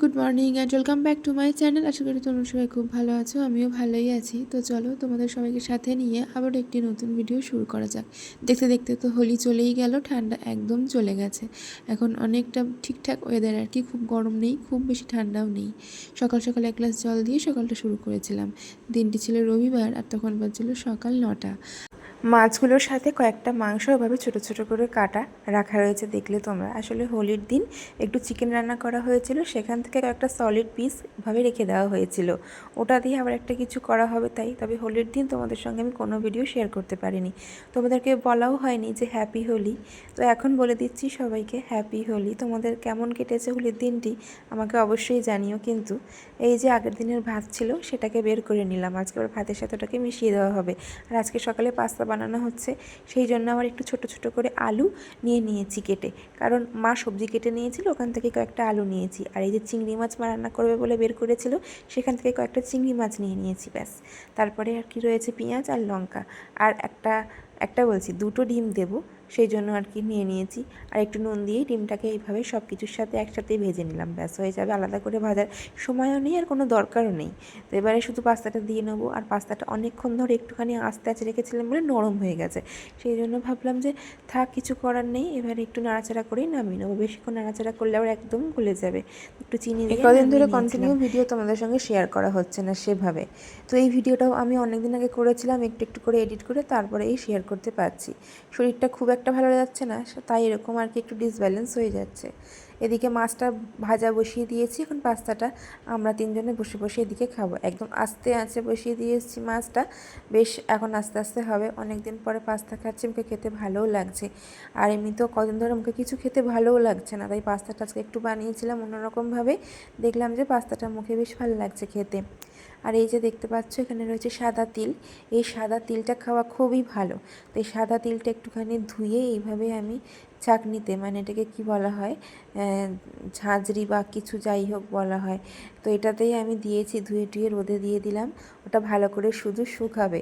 Good morning and welcome back to my channel আশা করি তোমরা সবাই খুব ভালো আছো, আমিও ভালোই আছি। তো চলো তোমাদের সবাইকে সাথে নিয়ে আবার একটি নতুন ভিডিও শুরু করা যাক। দেখতে দেখতে তো হোলি চলেই গেল, ঠান্ডা একদম চলে গেছে। এখন অনেকটা ঠিকঠাক ওয়েদার আর কি, খুব গরম নেই, খুব বেশি ঠান্ডাও নেই। সকাল সকাল এক গ্লাস জল দিয়ে সকালটা শুরু করেছিলাম। দিনটি ছিল রবিবার আর তখন বাজছিল সকাল নটা। মাছগুলোর সাথে কয়েকটা মাংস এভাবে ছোটো ছোটো করে কাটা রাখা রয়েছে, দেখলে তোমরা। আসলে হোলির দিন একটু চিকেন রান্না করা হয়েছিল, সেখান থেকে কয়েকটা সলিড পিস ভাবে রেখে দেওয়া হয়েছিল। ওটা দিয়ে আবার একটা কিছু করা হবে তাই, তবে হোলির দিন তোমাদের সঙ্গে আমি কোনো ভিডিও শেয়ার করতে পারিনি। তোমাদেরকে বলাও হয়নি যে হ্যাপি হোলি। তো এখন বলে দিচ্ছি সবাইকে হ্যাপি হোলি। তোমাদের কেমন কেটেছে হোলির দিনটি আমাকে অবশ্যই জানিও কিন্তু। এই যে আগের দিনের ভাত ছিল, সেটাকে বের করে নিলাম। আজকে আবার ভাতের সাথে ওটাকে মিশিয়ে দেওয়া হবে। আর আজকে সকালে পাস্তা বানানো হচ্ছে, সেই জন্য আমার একটু ছোট ছোট করে আলু নিয়ে নিয়েছি কেটে। কারণ মা সবজি কেটে নিয়েছিল, ওখান থেকে কয়েকটা আলু নিয়েছি। আর এই যে চিংড়ি মাছ মা রান্না করবে বলে বের করেছিল, সেখান থেকে কয়েকটা চিংড়ি মাছ নিয়ে নিয়েছি, ব্যাস। তারপরে আর কি রয়েছে পেঁয়াজ আর লঙ্কা। আর একটা একটা বলছি, দুটো ডিম দেবো। সেই জন্য আর কি নিয়ে নিয়েছি। আর একটু নুন দিয়ে ডিমটাকে এইভাবে সব কিছুর সাথে একসাথেই ভেজে নিলাম। ব্যাস হয়ে যাবে আলাদা করে ভাজার সময়ও নেই আর কোনো দরকারও নেই। তো এবারে শুধু পাস্তাটা দিয়ে নেব। আর পাস্তাটা অনেকক্ষণ ধরে একটুখানি আস্তে আস্তে রেখেছিলাম বলে নরম হয়ে গেছে। সেই জন্য ভাবলাম যে থাক কিছু করার নেই। এবারে একটু নাড়াচাড়া করেই নামিয়ে নেব। বেশিক্ষণ নাড়াচাড়া করলে আবার একদম গলে যাবে। একটু চিনি দিয়ে কদিন ধরে কন্টিনিউ ভিডিও তোমাদের সঙ্গে শেয়ার করা হচ্ছে না সেভাবে। তো এই ভিডিওটাও আমি অনেক দিন আগে করেছিলাম। একটু একটু করে এডিট করে তারপরে এই শেয়ার করতে পারছি। শরীরটা খুব একটা ভালো যাচ্ছে না তাই এরকম আর কি একটু ডিসব্যালেন্স হয়ে যাচ্ছে। এদিকে মাছটা ভাজা বসিয়ে দিয়েছি, এখন পাস্তাটা আমরা তিনজনে বসে বসে এদিকে খাব। একদম আস্তে আঁচে বসিয়ে দিয়েছি মাছটা। বেশ, এখন আস্তে আস্তে হবে। অনেক দিন পরে পাস্তা খাচ্ছি মুখে খেতে ভালোও লাগছে। আর এমনিতেও কদিন ধরে মুখে কিছু খেতে ভালোও লাগছে না, তাই পাস্তাটা আজকে একটু বানিয়েছিলাম অন্যরকমভাবে। দেখলাম যে পাস্তাটা মুখে বেশ ভালো লাগছে খেতে। আর এই যে দেখতে পাচ্ছ, এখানে রয়েছে সাদা তিল। এই সাদা তিলটা খাওয়া খুবই ভালো। তো এই সাদা তিলটা একটুখানি ধুয়ে এইভাবে আমি চাকনিতে মানে এটাকে কি বলা হয়? ঝাঁঝরি বা কিছু যাই হোক বলা হয়। তো এটাতেই আমি দিয়েছি, ধুয়ে টুয়ে রোদে দিয়ে দিলাম। ওটা ভালো করে শুধু শুকাবে।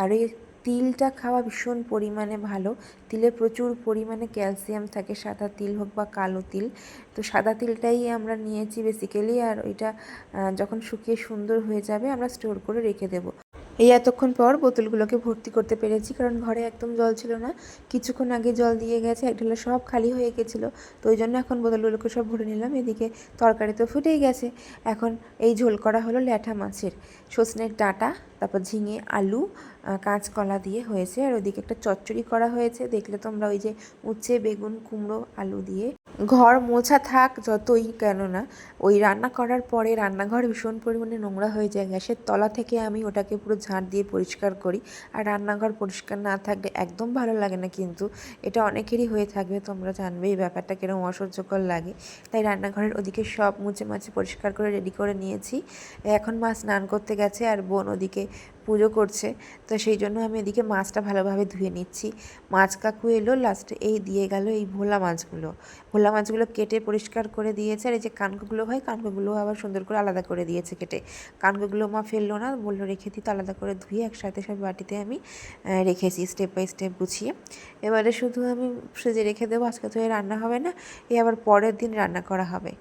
আর ওই তিলটা খাওয়া ভীষণ পরিমাণে ভালো। তিলে প্রচুর পরিমাণে ক্যালসিয়াম থাকে, সাদা তিল হোক বা কালো তিল। তো সাদা তিলটাই আমরা নিয়েছি বেসিক্যালি আর ওইটা যখন শুকিয়ে সুন্দর হয়ে যাবে, আমরা স্টোর করে রেখে দেবো। এই এতক্ষণ পর বোতলগুলোকে ভর্তি করতে পেরেছি, কারণ ঘরে একদম জল ছিল না। কিছুক্ষণ আগে জল দিয়ে গেছে, এক ঢেলে সব খালি হয়ে গেছিল, তো ওই জন্য এখন বোতলগুলোকে সব ভরে নিলাম। এদিকে তরকারি তো ফুটেই গেছে। এখন এই ঝোল করা হলো ল্যাঠা মাছের। সজনের ডাঁটা, তারপর ঝিঙে, আলু কাঁচকলা দিয়ে হয়েছে। আর ওইদিকে একটা চচ্চড়ি করা হয়েছে। দেখলে তোমরা ওই যে উচ্ছে, বেগুন, কুমড়ো, আলু দিয়ে। ঘর মোছা থাক যতই কেননা ওই রান্না করার পরে রান্নাঘর ভীষণ পরিমাণে নোংরা হয়ে যায়। গ্যাসের তলা থেকে আমি ওটাকে পুরো ঝাঁট দিয়ে পরিষ্কার করি আর রান্নাঘর পরিষ্কার না থাকলে একদম ভালো লাগে না কিন্তু। এটা অনেকেরই হয়ে থাকবে, তোমরা জানবে এই ব্যাপারটা কীরকম অসহ্যকর লাগে। তাই রান্নাঘরের ওদিকে সব মুছে মাছে পরিষ্কার করে রেডি করে নিয়েছি। এখন মা স্নান করতে গেছে আর বোন ওদিকে পুজো করছে, তো সেই জন্য আমি এদিকে মাছটা ভালোভাবে ধুয়ে নিচ্ছি। মাছ কাকু এলো লাস্টে এই দিয়ে গেল এই ভোলা মাছগুলো। ভোলা মাছগুলো কেটে পরিষ্কার করে দিয়েছে, আর এই যে কানকোগুলো হয়, কানকোগুলো আবার সুন্দর করে আলাদা করে দিয়েছে কেটে। কানকোগুলো মা ফেলল না, বলল রেখে দিতে আলাদা করে ধুয়ে একসাথে সব বাটিতে আমি রেখেছি স্টেপ বাই স্টেপ গুছিয়ে। এবারে শুধু আমি ফ্রিজে রেখে দেবো, আজকে তো রান্না হবে না, এ আবার পরের দিন রান্না করা হবে।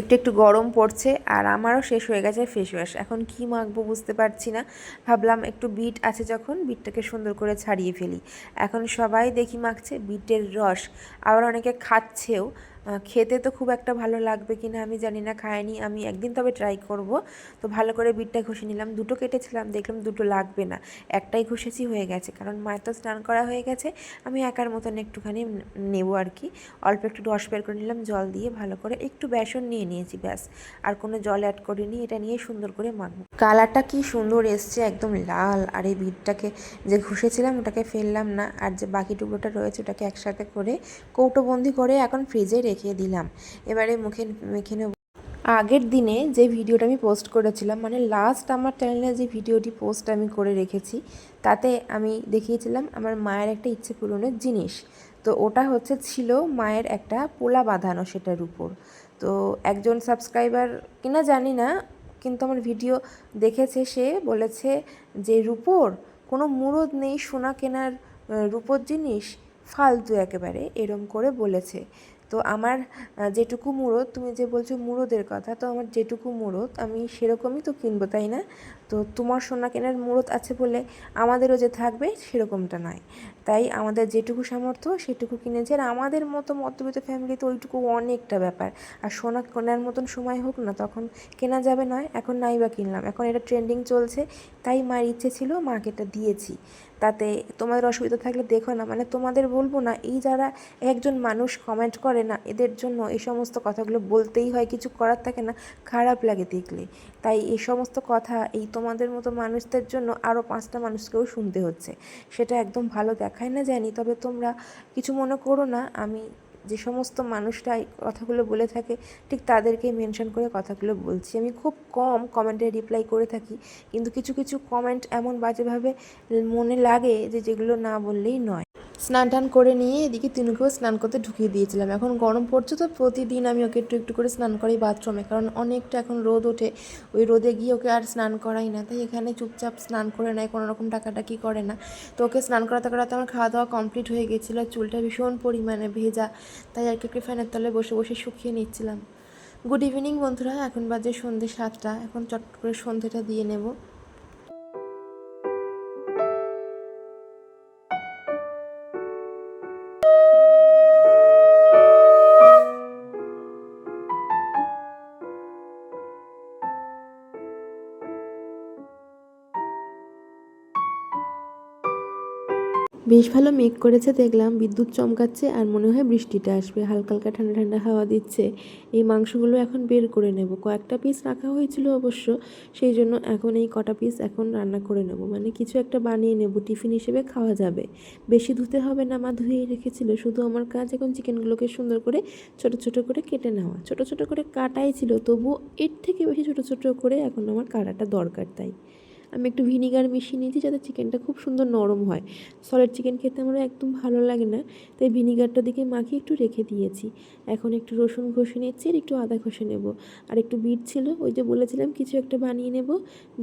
একটু একটু গরম পড়ছে আর আমারও শেষ হয়ে গেছে ফেস ওয়াশ এখন কি মাখবো বুঝতে পারছি না। ভাবলাম একটু বিট আছে যখন, বিটটাকে সুন্দর করে ছাড়িয়ে ফেলি। এখন সবাই দেখি মাখছে বিটের রস। আবার অনেকে খাচ্ছেও। খেতে তো খুব একটা ভালো লাগবে কি না আমি জানি না খায়নি আমি একদিন তবে ট্রাই করব। তো ভালো করে বিটটা ঘষে নিলাম, দুটো কেটেছিলাম, দেখলাম দুটো লাগবে না, একটাই ঘষেছি হয়ে গেছে, কারণ মায়ের তো স্নান করা হয়ে গেছে, আমি একার মতন একটুখানি নেব আর কি। অল্প একটু রস বের করে নিলাম, জল দিয়ে ভালো করে একটু বেসন নিয়ে নিয়েছি, ব্যাস, আর কোনো জল অ্যাড করিনি, এটা নিয়ে সুন্দর করে মাখবো। কালারটা কি সুন্দর এসছে, একদম লাল, আর এই বিটটাকে যে ঘষেছিলাম, ওটাকে ফেললাম না, আর যে বাকি টুকরোটা রয়েছে, ওটাকে একসাথে করে কৌটোবন্দি করে এখন ফ্রিজে রেখে দিলাম। এবারে মুখে, মেখে নেব। আগের দিনে যে ভিডিওটা আমি পোস্ট করেছিলাম মানে লাস্ট আমার চ্যানেলে যে ভিডিওটি পোস্ট আমি করে রেখেছি, তাতে আমি দেখিয়েছিলাম আমার মায়ের একটা ইচ্ছে পূরণের জিনিস। তো ওটা হচ্ছে ছিল মায়ের একটা পোলা বাঁধানো সেটার উপর। তো একজন সাবস্ক্রাইবার কিনা জানি না, কিন্তু আমার ভিডিও দেখেছে সে, বলেছে যে, রূপোর, কোনো মুরদ নেই সোনা কেনার রূপোর জিনিস? ফালতু একেবারে এরম করে বলেছে। তো আমার যেটুকু মুরত তুমি যে বলছো মুরদের কথা, তো আমার যেটুকু মুরত আমি সেরকমই তো কিনবো, তাই না? তো তোমার সোনা কেনার মুরত আছে বলে আমাদেরও যে থাকবে, সেরকমটা নয়। তাই আমাদের যেটুকু সামর্থ্য, সেটুকু কিনেছে। আর আমাদের মতো মধ্যবিত্ত ফ্যামিলিতে ওইটুকু অনেকটা ব্যাপার। আর সোনা কেনার মতন সময় হোক না, তখন কেনা যাবে নয়, এখন নাই বা কিনলাম। এখন এটা ট্রেন্ডিং চলছে, তাই মায়ের ইচ্ছে ছিল, মাকে এটা দিয়েছি। তাতে তোমাদের অসুবিধা থাকলে দেখো না। মানে তোমাদের বলব না, এই যারা একজন মানুষ কমেন্ট করে না, এদের জন্য এই সমস্ত কথাগুলো বলতেই হয়, কিছু করার থাকে না, খারাপ লাগে দেখলে। তাই এই সমস্ত কথা, এই তোমাদের মতো মানুষদের জন্য আরও পাঁচটা মানুষকেও শুনতে হচ্ছে। সেটা একদম ভালো দেখায় না জানি, তবে তোমরা কিছু মনে করো না, আমি যে সমস্ত মানুষরা এই কথাগুলো বলে থাকে, ঠিক তাদেরকে মেনশন করে কথাগুলো বলছি। আমি খুব কম কমেন্টে রিপ্লাই করে থাকি, কিন্তু কিছু কিছু কমেন্ট এমন বাজেভাবে মনে লাগে যে যেগুলো না বললেই নয়। স্নান টান করে নিয়ে এদিকে তিনুকেও স্নান করতে ঢুকিয়ে দিয়েছিলাম। এখন গরম পড়ছে তো প্রতিদিন আমি ওকে একটু একটু করে স্নান করাই বাথরুমে, কারণ অনেকটা এখন রোদ ওঠে। ওই রোদে গিয়ে ওকে আর স্নান করাই না, তাই এখানে চুপচাপ স্নান করে নেয়, কোনো রকম টাকাটাকি করে না। তো ওকে স্নান করাতে করাতে আমার খাওয়া দাওয়া কমপ্লিট হয়ে গেছিল চুলটা ভীষণ পরিমাণে ভেজা, তাই আর কি ফ্যানের তলে বসে বসে শুকিয়ে নিচ্ছিলাম। গুড ইভিনিং বন্ধুরা, এখন বাজে সন্ধ্যে সাতটা, এখন চট করে সন্ধ্যেটা দিয়ে নেব। বেশ ভালো মেঘ করেছে, দেখলাম। বিদ্যুৎ চমকাচ্ছে আর মনে হয় বৃষ্টিটা আসবে। হালকা হালকা ঠান্ডা ঠান্ডা হাওয়া দিচ্ছে। এই মাংসগুলো এখন বের করে নেব। কয়েকটা পিস রাখা হয়েছিল অবশ্য, সেই জন্য এখন এই কটা পিস এখন রান্না করে নেব। মানে কিছু একটা বানিয়ে নেব। টিফিন হিসেবে খাওয়া যাবে। বেশি ধুতে হবে না, মা ধুয়েই রেখেছিল। শুধু আমার কাজ এখন চিকেনগুলোকে সুন্দর করে ছোট ছোট করে কেটে নেওয়া। ছোট ছোট করে কাটাই ছিল, তবুও এর থেকে বেশি ছোট ছোট করে এখন আমার কাটাটা দরকার তাই। আমি একটু ভিনিগার মিশিয়ে নিয়েছি যাতে চিকেনটা খুব সুন্দর নরম হয়। সলিড চিকেন খেতে আমার একদম ভালো লাগে না, তাই ভিনিগারটা দিকে মাখিয়ে একটু রেখে দিয়েছি। এখন একটু রসুন ঘষে নিচ্ছি আর একটু আদা ঘষে নেব। আর একটু বিট ছিল, ওই যে বলেছিলাম কিছু একটা বানিয়ে নেব।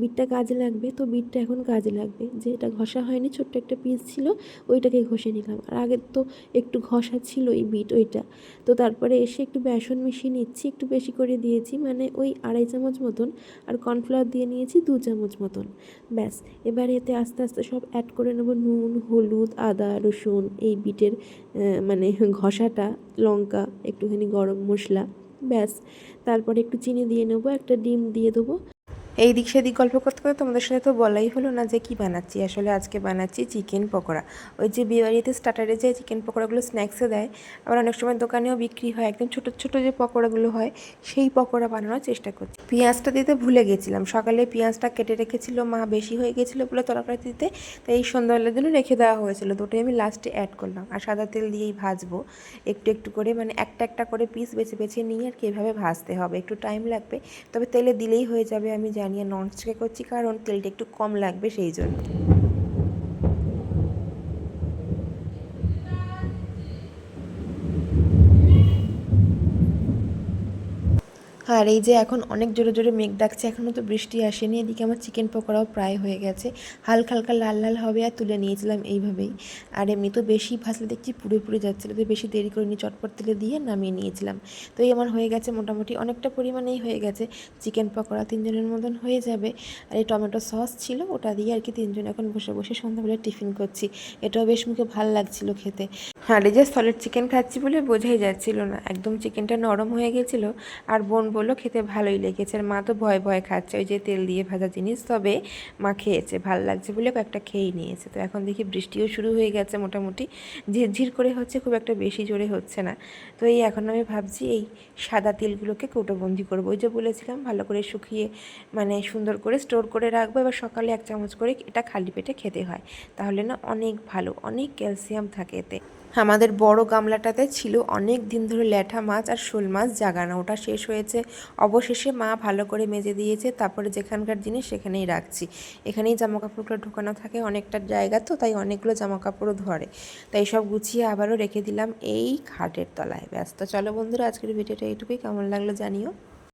বিটটা কাজে লাগবে, তো বিটটা এখন কাজে লাগবে। যেটা ঘষা হয়নি, ছোট্ট একটা পিস ছিল, ওইটাকে ঘষে নিলাম। আর আগে তো একটু ঘষা ছিল এই বিট ওইটা। তো তারপরে এসে একটু বেসন মিশিয়ে নিচ্ছি, একটু বেশি করে দিয়েছি। মানে ওই আড়াই চামচ মতন, আর কর্নফ্লাওয়ার দিয়ে নিয়েছি দু চামচ মতন। ব্যাস, এবার এতে আস্তে আস্তে সব অ্যাড করে নেব নুন, হলুদ, আদা, রসুন, এই বিটের মানে ঘষাটা, লঙ্কা, একটুখানি গরম মশলা, ব্যাস। তারপরে একটু চিনি দিয়ে নেব, একটা ডিম দিয়ে দেবো এই দিক সেদিক গল্প করতে করতে তোমাদের সাথে তো বলাই হলো না যে কি বানাচ্ছি। আসলে আজকে বানাচ্ছি চিকেন পকোড়া। ওই যে বিয়েবাড়িতে স্টার্টারে যে চিকেন পকোড়াগুলো স্ন্যাক্সে দেয়, আবার অনেক সময় দোকানেও বিক্রি হয়, একদম ছোটো ছোটো যে পকোড়াগুলো হয়, সেই পকোড়া বানানোর চেষ্টা করছি। পেঁয়াজটা দিতে ভুলে গেছিলাম। সকালে পেঁয়াজটা কেটে রেখেছিল, মা বেশি হয়ে গেছিল বলে তরকারি দিতে, তাই এই সন্ধ্যাবেলার জন্য রেখে দেওয়া হয়েছিল। দুটোই আমি লাস্টে অ্যাড করলাম। আর সাদা তেল দিয়েই ভাজবো। একটু একটু করে মানে একটা একটা করে পিস বেছে বেছে নিয়ে আর কি এভাবে ভাজতে হবে। একটু টাইম লাগবে, তবে তেলে দিলেই হয়ে যাবে, আমি জানি আর ননস্টিকে করছি কারণ তেলটা একটু কম লাগবে সেই জন্য। আর এই যে এখন অনেক জোরে জোরে মেঘ ডাকছে এখনও তো বৃষ্টি আসেনি। এদিকে আমার চিকেন পকোড়াও প্রায় হয়ে গেছে। হালকা হালকা লাল লাল হবে আর তুলে নিয়েছিলাম এইভাবেই। আর এমনি তো বেশি ভাজলে দেখছি পুড়ে পুড়ে যাচ্ছিল তো বেশি দেরি করে নিয়ে চটপট তেলে দিয়ে নামিয়ে নিয়েছিলাম। তো এই আমার হয়ে গেছে মোটামুটি, অনেকটা পরিমাণেই হয়ে গেছে। চিকেন পকোড়া তিনজনের মতন হয়ে যাবে। আর এই টমেটো সস ছিল, ওটা দিয়ে আর কি তিনজন এখন বসে বসে সন্ধ্যাবেলা টিফিন করছি। এটাও বেশ মুখে ভালো লাগছিল খেতে। আর এই যে সলিড চিকেন খাচ্ছি বলে বোঝাই যাচ্ছিল না। একদম চিকেনটা নরম হয়ে গেছিল, আর বোন বলল, খেতে ভালোই লেগেছে। আর মা তো ভয় ভয় খাচ্ছে। ওই যে তেল দিয়ে ভাজা জিনিস, তবে মা খেয়েছে। ভালো লাগছে বলে কয়েকটা খেয়েই নিয়েছে। তো এখন দেখি বৃষ্টিও শুরু হয়ে গেছে মোটামুটি। ঝিরঝির করে হচ্ছে, খুব একটা বেশি জোরে হচ্ছে না। তো এই এখন আমি ভাবছি, এই সাদা তিলগুলোকে কৌটোবন্দি করব। ওই যে বলেছিলাম, ভালো করে শুকিয়ে মানে সুন্দর করে স্টোর করে রাখব। এবার সকালে এক চামচ করে এটা খালি পেটে খেতে হয়। তাহলে না অনেক ভালো, অনেক ক্যালসিয়াম থাকে এতে। আমাদের বড় গামলাটাতে ছিল অনেক দিন ধরে ল্যাঠা মাছ আর শোল মাছ জাগানো। ওটা শেষ হয়েছে। অবশেষে মা ভালো করে মেজে দিয়েছে। তারপরে যেখানকার জিনিস সেখানেই রাখছি। এখানেই জামা কাপড়গুলো ঢোকানো থাকে অনেকটা জায়গা তো, তাই অনেকগুলো জামা কাপড়ও ধরে। তাই সব গুছিয়ে আবারও রেখে দিলাম এই খাটের তলায়। ব্যস্ত চলো বন্ধুরা, আজকের ভিডিওটা এইটুকুই। কেমন লাগল জানিও।